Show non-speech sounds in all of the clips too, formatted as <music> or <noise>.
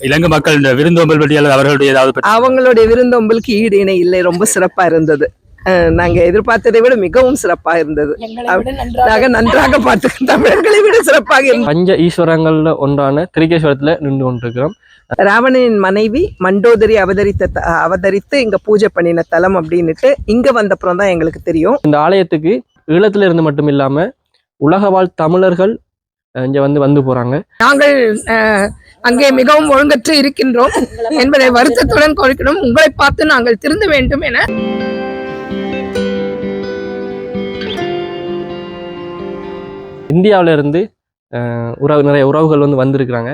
இலங்கை மக்கள் விருந்தோம்பல் பட்டியல் அவர்களுடைய ஏதாவது பற்றி அவங்களுடைய விருந்தோம்பலுக்கு ஈடு இணை இல்லை ரொம்ப சிறப்பா இருந்தது. நாங்க எதிர்பார்த்ததை விட மிகவும் சிறப்பா இருந்தது. நாங்க நன்றாக பார்த்து தமிழர்களை விட சிறப்பாக பஞ்ச ஈஸ்வரங்கள்ல ஒன்றான திரிகேஸ்வரத்துல நின்று கொண்டிருக்கிறோம். ராவணனின் மனைவி மண்டோதரி அவதரித்த த- அவதரித்து இங்க பூஜை பண்ணின தலம் அப்படின்னுட்டு இங்க வந்தப்புறம் தான் எங்களுக்கு தெரியும். இந்த ஆலயத்துக்கு ஈழத்துல இருந்து மட்டும் இல்லாம உலக வாழ் தமிழர்கள் இங்க வந்து வந்து போறாங்க. நாங்கள் அஹ், அங்கே மிகவும் ஒழுங்கற்று இருக்கின்றோம் என்பதை வருத்தத்துடன் கோரிக்கிறோம் உங்களை பார்த்து நாங்கள் திருந்த வேண்டும் என. இந்தியாவில இருந்து அஹ், உறவு நிறைய உறவுகள் வந்து வந்திருக்கிறாங்க.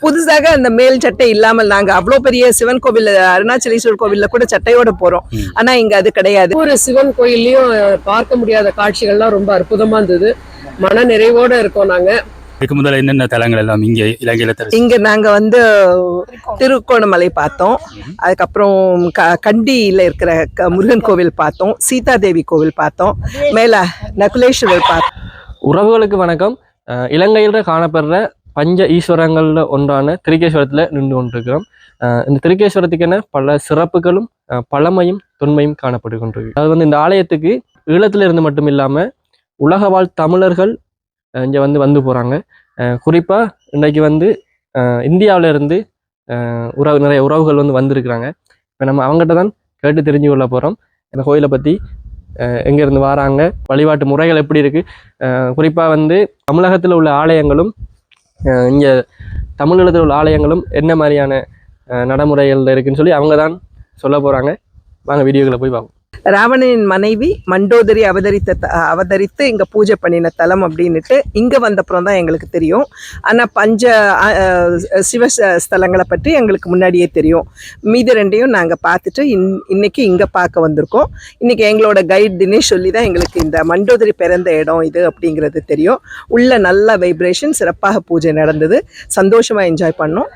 புதுசாக அந்த மேல் சட்டை இல்லாமல் நாங்க அவ்வளவு பெரிய சிவன் கோவில் அருணாச்சலேஸ்வரர் கோவில்ல கூட சட்டையோட போறோம். ஆனா இங்க அது கிடையாது. ஒவ்வொரு சிவன் கோயில்லையும் பார்க்க முடியாத காட்சிகள்லாம் ரொம்ப அற்புதமா இருந்தது. மன நிறைவோட இருக்கோம் நாங்க. இதுக்கு முதல்ல என்னென்ன தலங்கள் எல்லாம் இங்கே இலங்கையில தரிசி இங்க நாங்க வந்து திருக்கோணமலை பார்த்தோம். அதுக்கப்புறம் க- கண்டியில இருக்கிற க- முருகன் கோவில் பார்த்தோம். சீதாதேவி கோவில் பார்த்தோம். மேல நகுலேஸ்வரர் பார்த்தோம் உறவுகளுக்கு வணக்கம். இலங்கையில காணப்படுற பஞ்ச ஈஸ்வரங்கள்ல ஒன்றான திரிகேஸ்வரத்துல நின்று கொண்டிருக்கிறோம். இந்த திரிகேஸ்வரத்துக்கென பல சிறப்புகளும் பழமையும் தொன்மையும் காணப்பட்டு கொண்டிருக்கு அது வந்து இந்த ஆலயத்துக்கு ஈழத்துல இருந்து மட்டும் இல்லாம உலக வாழ் தமிழர்கள் இங்கே வந்து வந்து போகிறாங்க குறிப்பாக இன்றைக்கு வந்து இந்தியாவிலேருந்து இருந்து உறவு நிறைய உறவுகள் வந்து வந்திருக்கிறாங்க. இப்போ நம்ம அவங்ககிட்ட தான் கேட்டு தெரிஞ்சு கொள்ள போகிறோம் இந்த கோயிலை பற்றி எங்கேருந்து வராங்க வழிபாட்டு முறைகள் எப்படி இருக்குது குறிப்பாக வந்து தமிழகத்தில் உள்ள ஆலயங்களும் இங்கே தமிழகத்தில் உள்ள ஆலயங்களும் என்ன மாதிரியான நடைமுறைகளில் இருக்குதுன்னு சொல்லி அவங்க தான் சொல்ல போகிறாங்க வாங்க வீடியோக்களை போய் பார்ப்போம். ராவணனின் மனைவி மண்டோதரி அவதரித்த அவதரித்து இங்க பூஜை பண்ணின தலம் அப்படின்னுட்டு இங்க வந்தப்புறம் தான் எங்களுக்கு தெரியும். ஆனா பஞ்ச சிவ ஸ்தலங்களை பற்றி எங்களுக்கு முன்னாடியே தெரியும். மீதி ரெண்டையும் நாங்க பார்த்துட்டு இன் இன்னைக்கு இங்க பார்க்க வந்திருக்கோம். இன்னைக்கு எங்களோட கைட் தினேஷ் சொல்லி தான் எங்களுக்கு இந்த மண்டோதரி பிறந்த இடம் இது அப்படிங்கிறது தெரியும். உள்ள நல்ல வைப்ரேஷன் சிறப்பாக பூஜை நடந்தது. சந்தோஷமா என்ஜாய் பண்ணோம்.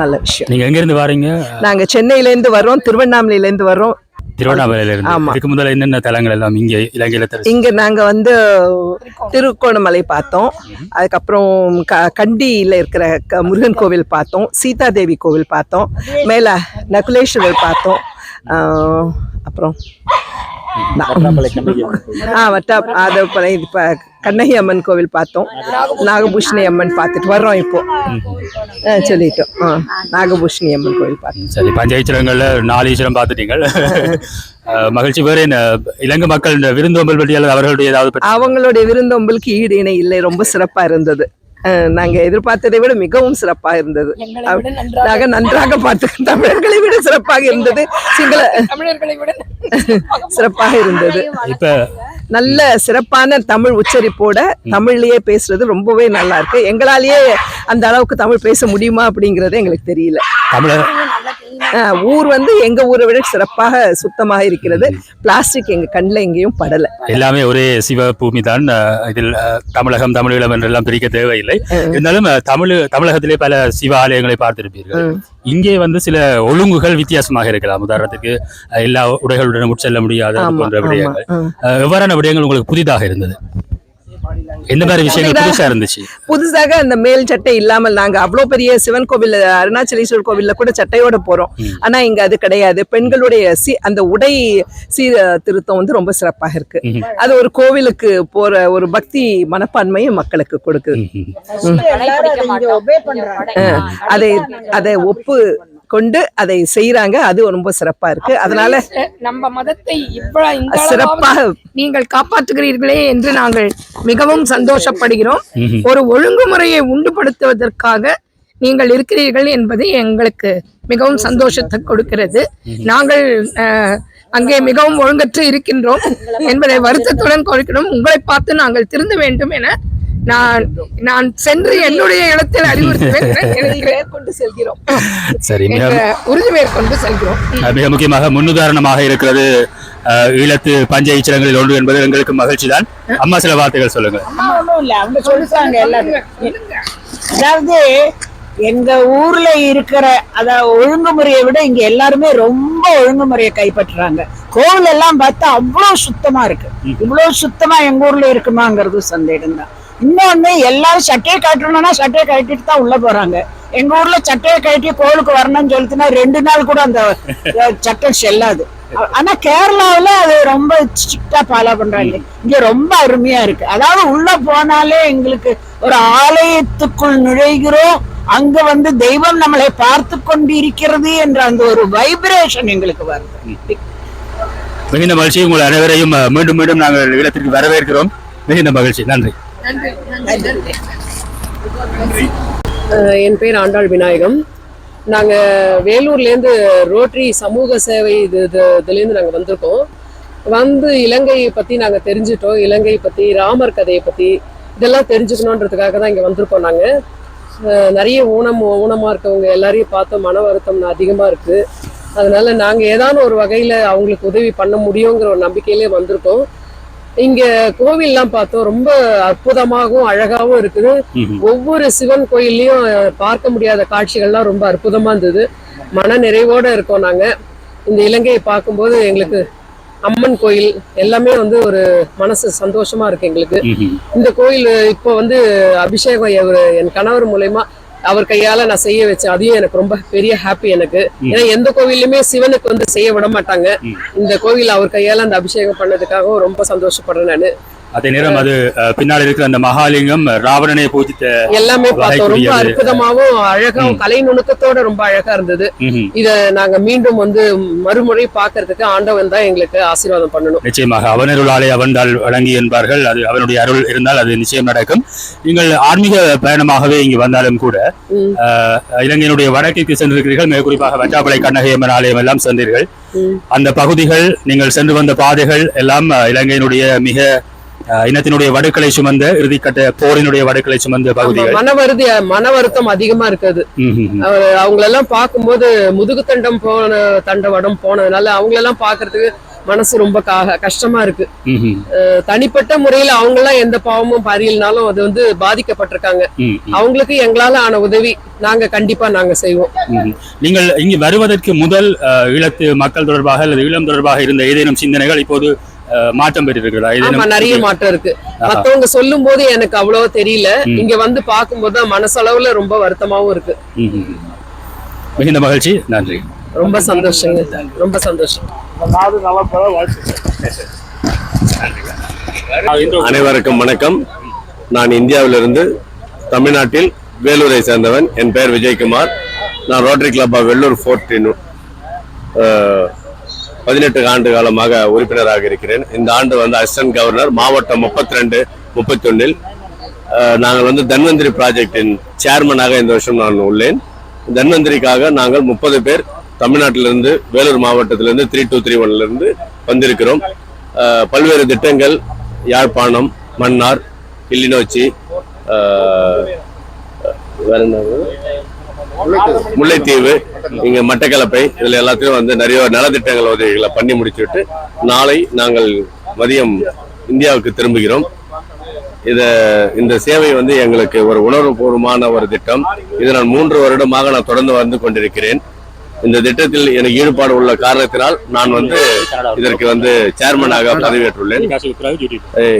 நல்ல விஷயம். நீங்க எங்க இருந்து வாரீங்க? நாங்க சென்னையில இருந்து வர்றோம் திருவண்ணாமலையில இருந்து வர்றோம். திருவண்ணாமலையில இருந்து ஆமா. இதுக்கு முதல்ல என்னென்ன தலங்கள் எல்லாம் இங்கே இலங்கையில இங்க நாங்க வந்து திருக்கோணமலை பார்த்தோம். அதுக்கப்புறம் க- கண்டியில இருக்கிற க- முருகன் கோவில் பார்த்தோம். சீதாதேவி கோவில் பார்த்தோம். மேல நகுலேஸ்வரர் பார்த்தோம். அப்புறம் ஆ வட்டா அது இப்ப கண்ணகி அம்மன் கோவில் பார்த்தோம். நாகபூஷணி அம்மன் பார்த்துட்டு வர்றோம் இப்போ. சொல்லிட்டோம். நாகபூஷணி அம்மன் கோவில் பார்த்தோம். சரி பஞ்சாயத்துரங்கள்ல நாலு ஈஸ்வரம் பார்த்துட்டீங்க. மகிழ்ச்சி. வேற என்ன இலங்கை மக்கள் விருந்தோம்பல் பட்டியல் அவர்களுடைய ஏதாவது பற்றி அவங்களுடைய விருந்தோம்பலுக்கு ஈடு இணை இல்லை. ரொம்ப சிறப்பா இருந்தது. நாங்க எதிர்பார்த்ததை விட மிகவும் சிறப்பா இருந்தது. நாங்க நன்றாக பார்த்து தமிழர்களை விட சிறப்பாக இருந்தது. சிங்கள தமிழர்களை விட சிறப்பாக இருந்தது. இப்ப நல்ல சிறப்பான தமிழ் உச்சரிப்போட தமிழ்லயே பேசுறது ரொம்பவே நல்லா இருக்கு. எங்களாலேயே அந்த அளவுக்கு தமிழ் பேச முடியுமா அப்படிங்கறது எங்களுக்கு தெரியல. தமிழர் அஹ் ஊர் வந்து எங்க ஊரை விட சிறப்பாக சுத்தமாக இருக்கிறது. பிளாஸ்டிக் எங்க கண்ணுல எங்கேயும் படல. எல்லாமே ஒரே சிவ பூமி தான் இதில் தமிழகம் தமிழீழம் என்றெல்லாம் பிரிக்க தேவையில்லை. இருந்தாலும் தமிழ் தமிழகத்திலே பல சிவ ஆலயங்களை பார்த்திருப்பீர்கள் இங்கே வந்து சில ஒழுங்குகள் வித்தியாசமாக இருக்கலாம். உதாரணத்துக்கு எல்லா உடைகளுடன் உட்செல்ல முடியாத போன்ற விடயங்கள். எவ்வாறான விடயங்கள் உங்களுக்கு புதிதாக இருந்தது? எந்த மாதிரி விஷயங்கள் புதுசா இருந்துச்சு. புதுசாக அந்த மேல் சட்டை இல்லாமல் நாங்க அவ்வளவு பெரிய சிவன் கோவில் அருணாச்சலேஸ்வரர் கோவில்ல கூட சட்டையோட போறோம். ஆனா இங்க அது கிடையாது. பெண்களுடைய சி அந்த உடை சீர திருத்தம் வந்து ரொம்ப சிறப்பாக இருக்கு. அது ஒரு கோவிலுக்கு போற ஒரு பக்தி மனப்பான்மையை மக்களுக்கு கொடுக்குது. அதை அதை ஒப்பு கொண்டு அதை செய்யறாங்க அது ரொம்ப சிறப்பா இருக்கு. அதனால நம்ம மதத்தை இவ்வளவு சிறப்பாக நீங்கள் காப்பாற்றுகிறீர்களே என்று நாங்கள் மிகவும் சந்தோஷப்படுகிறோம். ஒரு ஒழுங்குமுறையை உண்டுபடுத்துவதற்காக நீங்கள் இருக்கிறீர்கள் என்பது எங்களுக்கு மிகவும் சந்தோஷத்தை கொடுக்கிறது. நாங்கள் அஹ், அங்கே மிகவும் ஒழுங்கற்று இருக்கின்றோம். என்பதை வருத்தத்துடன் கோரிக்கிறோம் உங்களை பார்த்து நாங்கள் திருந்த வேண்டும் என நான் நான் சென்று என்னுடைய இடத்தில் அறிவுறுத்துவேன். <laughs> கொண்டு செல்கிறோம். சரி உறுதி மேற்கொண்டு செல்கிறோம். மிக முக்கியமாக முன்னுதாரணமாக இருக்கிறது ஈழத்து பஞ்ச ஈச்சரங்களில் ஒன்று என்பது எங்களுக்கு மகிழ்ச்சி தான் அம்மா சில வார்த்தைகள் சொல்லுங்க அவங்க எல்லாரும். அதாவது எங்க ஊர்ல இருக்கிற அத ஒழுங்குமுறையை விட இங்க எல்லாருமே ரொம்ப ஒழுங்குமுறையை கைப்பற்றுறாங்க. கோவில் எல்லாம் பார்த்தா அவ்வளவு சுத்தமா இருக்கு. இவ்வளவு சுத்தமா எங்க ஊர்ல இருக்குமாங்கிறது சந்தேகம் தான் இன்னொன்னு எல்லாரும் சட்டையை கட்டணும்னா சட்டையை கட்டிட்டு தான் உள்ள போறாங்க. எங்க ஊர்ல சட்டையை கட்டி கோவிலுக்கு வரணும்னு சொல்லிட்டுனா ரெண்டு நாள் கூட அந்த அஹ், சட்டம் செல்லாது. ஆனா கேரளாவுல அது ரொம்ப ஸ்ட்ரிக்டா ஃபாலோ பண்றாங்க. இங்க ரொம்ப அருமையா இருக்கு. அதாவது உள்ள போனாலே எங்களுக்கு ஒரு ஆலயத்துக்குள் நுழைகிறோம். அங்க வந்து தெய்வம் நம்மளை பார்த்து கொண்டிருக்கிறது என்ற அந்த ஒரு வைப்ரேஷன் எங்களுக்கு வருது. மிகுந்த மகிழ்ச்சி. உங்கள் அனைவரையும் மீண்டும் மீண்டும் நாங்கள் இல்லத்திற்கு வரவேற்கிறோம். மிகுந்த மகிழ்ச்சி. நன்றி. என் பேர் ஆண்டாள் விநாயகம். நாங்கள் வேலூர்லேருந்து ரோட்டரி சமூக சேவை இது இது இதுலேருந்து நாங்கள் வந்திருக்கோம். வந்து இலங்கையை பற்றி நாங்கள் தெரிஞ்சிட்டோம். இலங்கை பற்றி ராமர் கதையை பற்றி இதெல்லாம் தெரிஞ்சுக்கணுன்றதுக்காக தான் இங்கே வந்திருக்கோம் நாங்கள் நிறைய ஊனம் ஊனமாக இருக்கவங்க எல்லாரையும் பார்த்தோம். மன வருத்தம் அதிகமாக இருக்குது அதனால் நாங்கள் ஏதான ஒரு வகையில் அவங்களுக்கு உதவி பண்ண முடியுங்கிற ஒரு நம்பிக்கையிலே வந்திருக்கோம். இங்க கோவில்லாம் பார்த்தோம் ரொம்ப அற்புதமாகவும் அழகாவும் இருக்குது. ஒவ்வொரு சிவன் கோயில்லையும் பார்க்க முடியாத காட்சிகள்லாம் ரொம்ப அற்புதமா இருந்தது மன நிறைவோட இருக்கோம் நாங்க இந்த இலங்கையை பார்க்கும்போது எங்களுக்கு அம்மன் கோயில் எல்லாமே வந்து ஒரு மனசு சந்தோஷமா இருக்கு எங்களுக்கு. இந்த கோயில் இப்போ வந்து அபிஷேகம் என் கணவர் மூலயமா அவர் கையால நான் செய்ய வச்சேன் அதையும் எனக்கு ரொம்ப பெரிய ஹாப்பி எனக்கு. ஏன்னா எந்த கோவில்லையுமே சிவனுக்கு வந்து செய்ய விட மாட்டாங்க. இந்த கோவில் அவர் கையால அந்த அபிஷேகம் பண்ணதுக்காகவும் ரொம்ப சந்தோஷப்படுறேன் நானு. அதே நேரம் அது பின்னால் இருக்கிற அந்த மகாலிங்கம் ராவணனை பூஜித்த எல்லாமே பார்த்தோம் ரொம்ப. அற்புதமாவும் அழகாவும். கலை நுணுக்கத்தோட ரொம்ப அழகா இருந்தது. இத நாங்க மீண்டும் வந்து மறுமுறை பார்க்கிறதுக்கு ஆண்டவன் தான் எங்களுக்கு ஆசீர்வாதம் பண்ணணும் நிச்சயமாக அவனருளாலே அவன்தால் வழங்கி என்பார்கள் அது அவனுடைய அருள் இருந்தால் அது நிச்சயம் நடக்கும் நீங்கள் ஆன்மீக பயணமாகவே இங்கு வந்தாலும் கூட இலங்கையினுடைய வடக்கிற்கு சென்றிருக்கிறீர்கள் மிக குறிப்பாக வட்டாப்பளை கண்ணகையம்மன் ஆலயம் எல்லாம் சென்றீர்கள். அந்த பகுதிகள் நீங்கள் சென்று வந்த பாதைகள் எல்லாம் இலங்கையினுடைய மிக இனத்தினுடைய வடுக்களை சுமந்த இறுதிக்கட்ட போரினுடைய வடுக்களை சுமந்த பகுதிகள். மன வருதி மன வருத்தம் அதிகமா இருக்குது. அவங்களெல்லாம் பார்க்கும்போது முதுகு தண்டம் போன தண்டவடம் போனதுனால அவங்களெல்லாம் பார்க்கிறதுக்கு மனசு ரொம்ப கஷ்டமா இருக்கு. தனிப்பட்ட முறையில அவங்க எல்லாம் எந்த பாவமும் பரியல்னாலும் அது வந்து பாதிக்கப்பட்டிருக்காங்க. அவங்களுக்கு எங்களால ஆன உதவி நாங்க கண்டிப்பா நாங்க செய்வோம். நீங்கள் இங்கு வருவதற்கு முதல் அஹ், ஈழத்து மக்கள் தொடர்பாக அல்லது ஈழம் தொடர்பாக இருந்த ஏதேனும் சிந்தனைகள் இப்போது மாற்றம் பெற்றிருக்கிறதா? ஆமா ஏதேனும் நிறைய மாற்றம் இருக்கு. மத்தவங்க சொல்லும் போது எனக்கு அவ்வளவா தெரியல. இங்க வந்து பார்க்கும்போது தான் மனசளவுல ரொம்ப வருத்தமாவும் இருக்கு. மிகுந்த மகிழ்ச்சி. நன்றி. ரொம்ப சந்தோஷங்க. ரொம்ப சந்தோஷம். அனைவருக்கும் வணக்கம். நான் இந்தியாவிலிருந்து தமிழ்நாட்டில் வேலூரை சேர்ந்தவன். என் பெயர் விஜயகுமார். நான் ரோட்டரி கிளப் ஆஃப் வெள்ளூர் ஃபோர்டின் பதினெட்டு ஆண்டு காலமாக உறுப்பினராக இருக்கிறேன். இந்த ஆண்டு வந்து அசிஸ்டன்ட் கவர்னர் மாவட்டம் முப்பத்தி ரெண்டு முப்பத்தி ஒன்னில் நாங்கள் வந்து தன்வந்திரி ப்ராஜெக்டின் சேர்மனாக இந்த வருஷம் நான் உள்ளேன். தன்வந்திரிக்காக நாங்கள் முப்பது பேர் தமிழ்நாட்டிலிருந்து வேலூர் மாவட்டத்திலிருந்து த்ரீ டூ த்ரீ ஒன்லேருந்து வந்திருக்கிறோம். பல்வேறு திட்டங்கள் யாழ்ப்பாணம் மன்னார் கிளிநொச்சி வேற என்ன? முல்லைத்தீவு. இங்க மட்டக்களப்பை இதுல எல்லாத்தையும் வந்து நிறைய நலத்திட்டங்கள் உதவிகளை பண்ணி முடிச்சுட்டு நாளை நாங்கள் மதியம் இந்தியாவுக்கு திரும்புகிறோம். இத இந்த சேவை வந்து எங்களுக்கு ஒரு உணர்வுபூர்வமான ஒரு திட்டம். இது நான் மூன்று வருடமாக நான் தொடர்ந்து வந்து கொண்டிருக்கிறேன். இந்த திட்டத்தில் எனக்கு ஈடுபாடு உள்ள காரணத்தினால் நான் வந்து இதற்கு வந்து சேர்மனாக பதவியேற்றுள்ளேன்.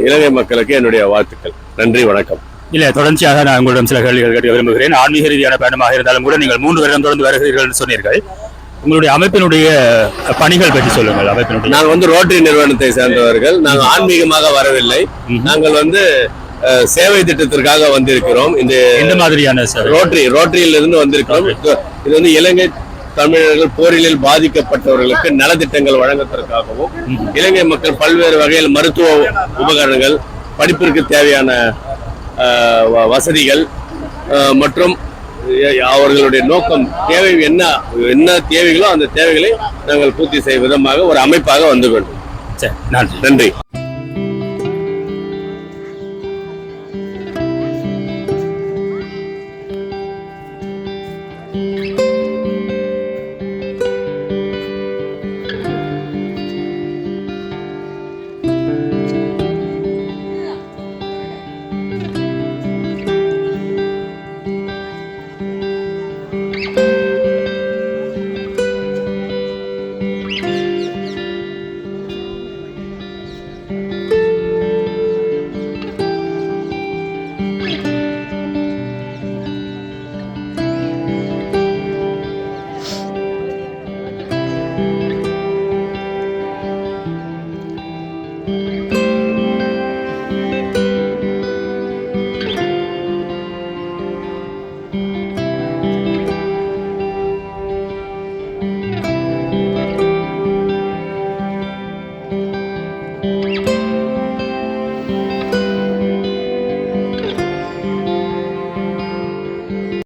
இலங்கை மக்களுக்கு என்னுடைய வாழ்த்துக்கள். நன்றி வணக்கம். இல்ல தொடர்ச்சியாக நான் உங்களிடம் சில கேள்விகள் கேட்க விரும்புகிறேன். ஆன்மீக ரீதியான பயணமாக இருந்தாலும் கூட நீங்கள் மூன்று வருடம் தொடர்ந்து வருகிறீர்கள் சொன்னீர்கள். உங்களுடைய அமைப்பினுடைய பணிகள் பற்றி சொல்லுங்கள். அமைப்பினுடைய நாங்கள் வந்து ரோட்டரி நிறுவனத்தை சேர்ந்தவர்கள். நாங்கள் ஆன்மீகமாக வரவில்லை. நாங்கள் வந்து சேவை திட்டத்திற்காக வந்திருக்கிறோம். இந்த எந்த மாதிரியான ரோட்டரி ரோட்டரியில இருந்து வந்திருக்கிறோம் இது- வந்து இலங்கை தமிழர்கள் போரிலில் பாதிக்கப்பட்டவர்களுக்கு நலத்திட்டங்கள் வழங்குவதற்காகவும் இலங்கை மக்கள் பல்வேறு வகையில் மருத்துவ உபகரணங்கள் படிப்பிற்கு தேவையான வசதிகள் மற்றும் அவர்களுடைய நோக்கம் தேவை என்ன என்ன தேவைகளோ அந்த தேவைகளை நாங்கள் பூர்த்தி செய்யும் விதமாக ஒரு அமைப்பாக வந்து கொண்டோம் நன்றி. நன்றி.